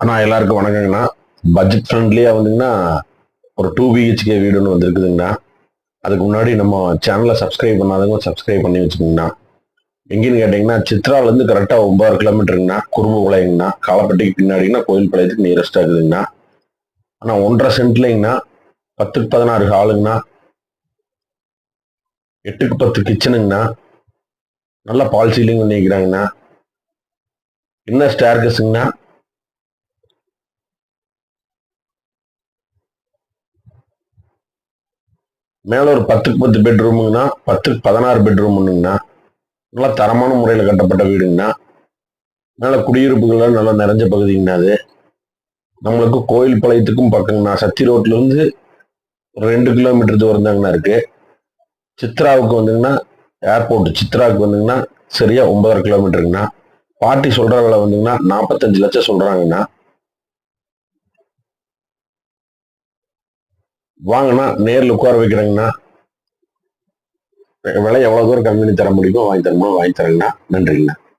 அண்ணா எல்லாருக்கும் வணக்கங்கண்ணா. பட்ஜெட் ஃப்ரெண்ட்லியாக வந்துங்கன்னா ஒரு டூ பிஹெச்கே வீடுன்னு வந்திருக்குதுங்கண்ணா. அதுக்கு முன்னாடி நம்ம சேனலை சப்ஸ்கிரைப் பண்ணாதவங்க சப்ஸ்கிரைப் பண்ணி வச்சுக்கோங்கண்ணா. எங்கேன்னு கேட்டிங்கன்னா சித்ராலேருந்து கரெக்டாக ஒன்பது கிலோமீட்டருங்கண்ணா குறும்புகுளைங்கண்ணா காலப்பட்டிக்கு பின்னாடிங்கன்னா கோயில் பாளையத்துக்கு நியரஸ்டாக இருக்குதுங்கண்ணா. ஆனால் ஒன்றரை சென்ட்லைங்கண்ணா. பத்துக்கு பதினாறு ஹாலுங்கண்ணா எட்டுக்கு பத்து கிச்சனுங்கண்ணா நல்லா பால் சீலிங் பண்ணிக்கிறாங்கண்ணா என்ன ஸ்டேர்கஸுங்கண்ணா மேலே ஒரு பத்துக்கு பத்து பெட்ரூமுங்கண்ணா பத்துக்கு பதினாறு பெட்ரூம் நல்லா தரமான முறையில் கட்டப்பட்ட வீடுங்கண்ணா நல்ல குடியிருப்புகள்லாம் நல்லா நிறைஞ்ச பகுதிங்கண்ணா அது நம்மளுக்கு கோயில் பாளையத்துக்கும் பக்கங்கண்ணா சத்தி ரோட்லேருந்து ஒரு ரெண்டு கிலோமீட்டர் தூரம் தாங்கண்ணா இருக்கு. சித்ராவுக்கு வந்துங்கன்னா ஏர்போர்ட் சித்ராவுக்கு வந்துங்கன்னா சரியா ஒன்பதரை கிலோமீட்டருங்கண்ணா பாட்டி சொல்கிற விலை வந்துங்கன்னா நாற்பத்தஞ்சு லட்சம் சொல்கிறாங்கண்ணா வாங்கண்ணா நேர்ல உட்கார வைக்கிறேங்கண்ணா விலை எவ்வளோ தூரம் கம்மி பண்ணி தர முடியுமோ வாங்கி தரணும் வாங்கி தரேங்கண்ணா நன்றிங்கண்ணா.